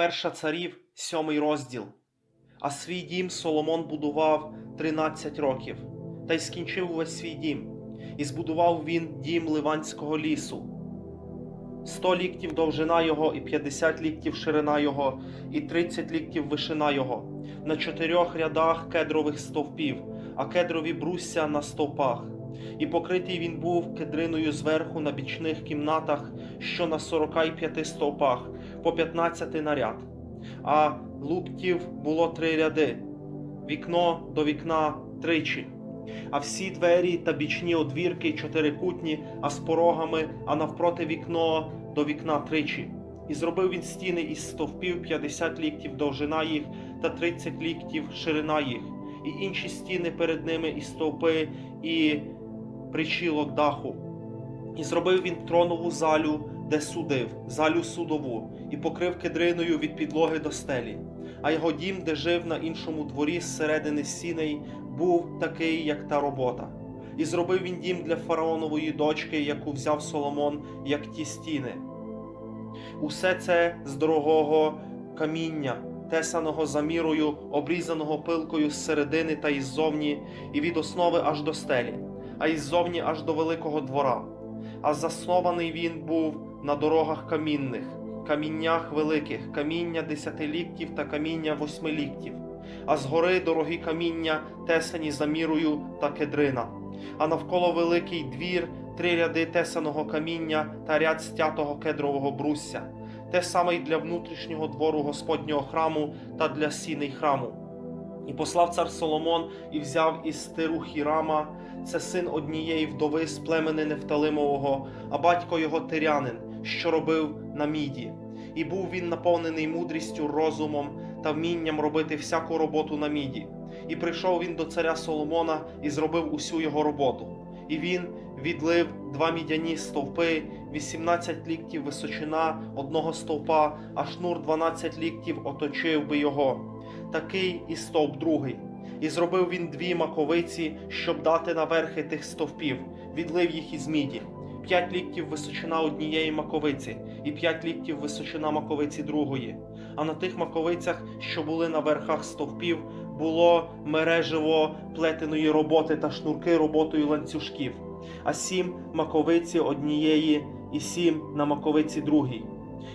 Перша царів, сьомий розділ. А свій дім Соломон будував 13 років, та й скінчив увесь свій дім, і збудував він дім Ливанського лісу. Сто ліктів довжина його, і 50 ліктів ширина його, і 30 ліктів вишина його, на чотирьох рядах кедрових стовпів, а кедрові брусся на стовпах. І покритий він був кедриною зверху на бічних кімнатах, що на 45 стовпах, по 15 наряд. А луктів було три ряди, вікно до вікна тричі. А всі двері та бічні одвірки чотирикутні, а з порогами, а навпроти вікно до вікна тричі. І зробив він стіни із стовпів 50 ліктів довжина їх та 30 ліктів ширина їх, і інші стіни перед ними і стовпи, і причілок даху. І зробив він тронову залю, де судив, залю судову, і покрив кедриною від підлоги до стелі. А його дім, де жив на іншому дворі зсередини сіней, був такий, як та робота. І зробив він дім для фараонової дочки, яку взяв Соломон, як ті стіни. Усе це з дорогого каміння, тесаного за мірою, обрізаного пилкою з середини та іззовні, і від основи аж до стелі, а іззовні аж до великого двора. А заснований він був на дорогах камінних, каміннях великих, каміння десяти ліктів та каміння восьми ліктів, а згори дорогі каміння, тесані за мірою та кедрина, а навколо великий двір, три ряди тесаного каміння та ряд стятого кедрового брусся, те саме й для внутрішнього двору Господнього храму та для сіней храму. І послав цар Соломон і взяв із тиру Хірама, це син однієї вдови з племени Нефталимового, а батько його тирянин, що робив на міді. І був він наповнений мудрістю, розумом та вмінням робити всяку роботу на міді. І прийшов він до царя Соломона і зробив усю його роботу. І він відлив два мідяні стовпи, 18 ліктів височина одного стовпа, а шнур 12 ліктів оточив би його. Такий і стовп другий. І зробив він дві маковиці, щоб дати на верхи тих стовпів, відлив їх із міді. П'ять ліктів височина однієї маковиці, і п'ять ліктів височина маковиці другої. А на тих маковицях, що були на верхах стовпів, було мережево плетеної роботи та шнурки роботою ланцюжків, а сім маковиці однієї, і сім на маковиці другій.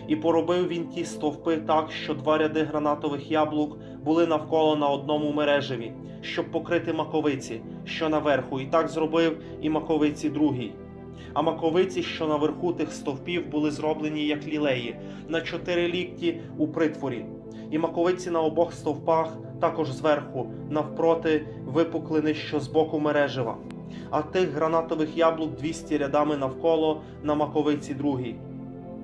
І поробив він ті стовпи так, що два ряди гранатових яблук були навколо на одному мережеві, щоб покрити маковиці, що наверху, і так зробив і маковиці другій. А маковиці, що наверху тих стовпів, були зроблені як лілеї, на чотири лікті у притворі, і маковиці на обох стовпах, також зверху, навпроти випуклини, що з боку мережева. А тих гранатових яблук 200 рядами навколо на маковиці другій.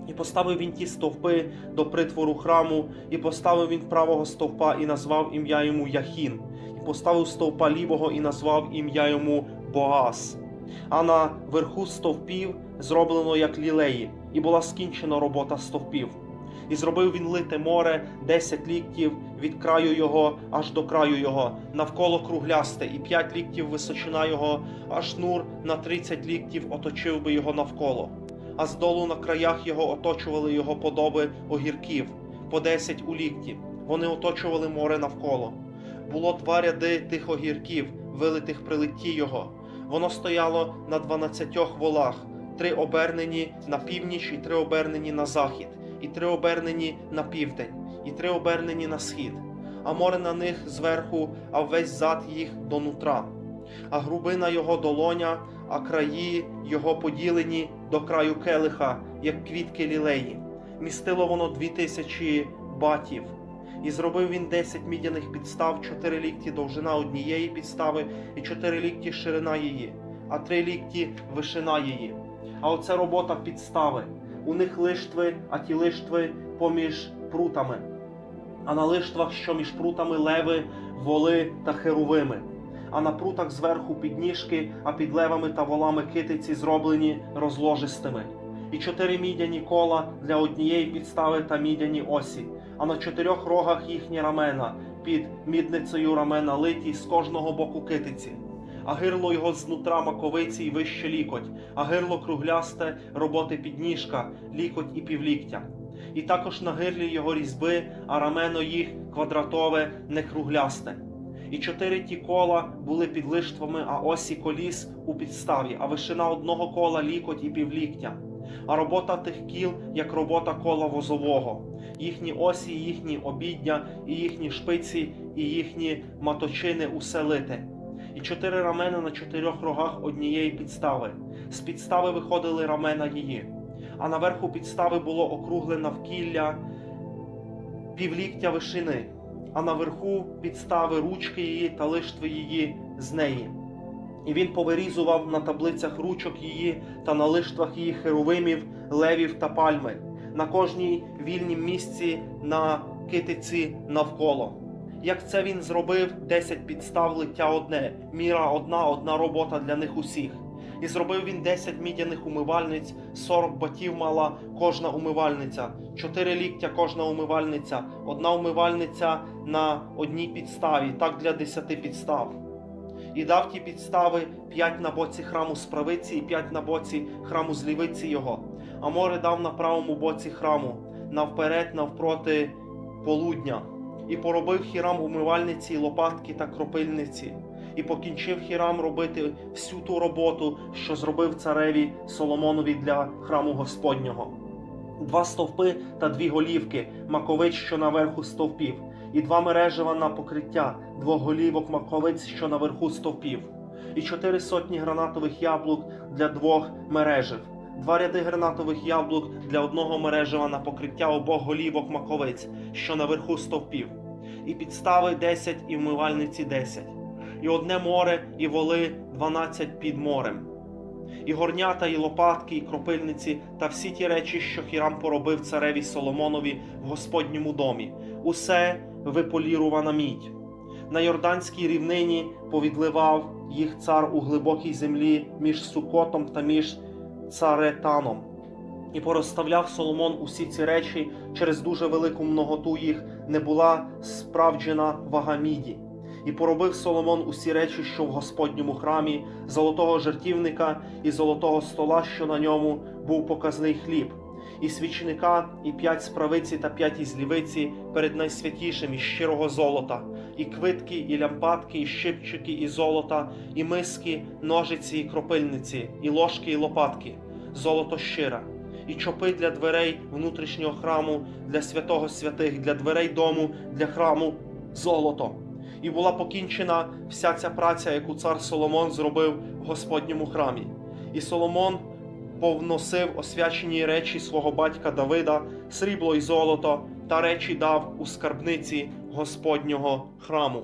І поставив він ті стовпи до притвору храму, і поставив він правого стовпа і назвав ім'я йому Яхін, і поставив стовпа лівого і назвав ім'я йому Боаз. А на верху стовпів зроблено як лілеї, і була скінчена робота стовпів. І зробив він лите море десять ліктів від краю його аж до краю його, навколо круглясте, і п'ять ліктів височина його, а шнур на тридцять ліктів оточив би його навколо а здолу на краях його оточували його подоби огірків, по десять у лікті. Вони оточували море навколо. Було два ряди тих огірків, вилитих при литті його. Воно стояло на дванадцятьох волах, три обернені на північ, і три обернені на захід, і три обернені на південь, і три обернені на схід, а море на них зверху, а весь зад їх до нутра. А грубина його долоня, а краї його поділені до краю келиха, як квітки лілеї. Містило воно дві тисячі батів. І зробив він десять мідяних підстав, чотири лікті довжина однієї підстави, і чотири лікті ширина її, а три лікті вишина її. А оце робота підстави. У них лиштви, а ті лиштви поміж прутами. А на лиштвах, що між прутами леви, воли та херувими а на прутах зверху підніжки, а під левами та волами китиці зроблені розложистими, і чотири мідяні кола для однієї підстави та мідяні осі, а на чотирьох рогах їхні рамена, під мідницею рамена литі з кожного боку китиці. а гирло його знутра маковиці і вище лікоть, а гирло круглясте роботи підніжка, лікоть і півліктя. І також на гирлі його різьби, а рамено їх квадратове, не круглясте. І чотири ті кола були під лиштвами, а осі коліс у підставі, а вишина одного кола лікоть і півліктя. А робота тих кіл, як робота кола возового, їхні осі, їхні обідня, і їхні шпиці, і їхні маточини усе лите. І чотири рамена на чотирьох рогах однієї підстави. З підстави виходили рамена її, а наверху підстави було округле навкілля півліктя вишини, а наверху підстави ручки її та лиштви її з неї. І він повирізував на таблицях ручок її та на лиштвах її херовимів, левів та пальми, на кожній вільнім місці на китиці навколо. Як це він зробив, десять підстав лиття одне, міра одна, одна робота для них усіх. І зробив він десять мідяних умивальниць, сорок батів мала кожна умивальниця, чотири ліктя кожна умивальниця, одна умивальниця на одній підставі, так для десяти підстав. І дав ті підстави п'ять на боці храму з правиці і п'ять на боці храму з лівиці його. А море дав на правому боці храму, навперед, навпроти полудня. І поробив хірам умивальниці, лопатки та кропильниці, і покінчив хірам робити всю ту роботу, що зробив цареві Соломонові для храму Господнього. Два стовпи та дві голівки, маковиць, що наверху стовпів, і два мережева на покриття, двох голівок маковиць, що наверху стовпів, і чотири сотні гранатових яблук для двох мережів, два ряди гранатових яблук для одного мережева на покриття обох голівок маковиць, що наверху стовпів, і підстави десять і вмивальниці десять, і одне море, і воли дванадцять під морем. І горнята, і лопатки, і кропильниці, та всі ті речі, що Хірам поробив цареві Соломонові в Господньому домі, усе виполірована мідь. На Йорданській рівнині повідливав їх цар у глибокій землі між Сукотом та між Царетаном. І порозставляв Соломон усі ці речі через дуже велику многоту їх не була справджена вага міді. І поробив Соломон усі речі, що в Господньому храмі, золотого жертівника і золотого стола, що на ньому був показний хліб, і свічника, і п'ять з правиці та п'ять із лівиці перед найсвятішим із щирого золота, і квитки, і лямпадки, і щипчики, і золота, і миски, ножиці, і кропильниці, і ложки, і лопатки, золото щире, і чопи для дверей внутрішнього храму, для святого святих, для дверей дому, для храму золото. І була покінчена вся ця праця, яку цар Соломон зробив в Господньому храмі. І Соломон повносив освячені речі свого батька Давида, срібло й золото, та речі дав у скарбниці Господнього храму.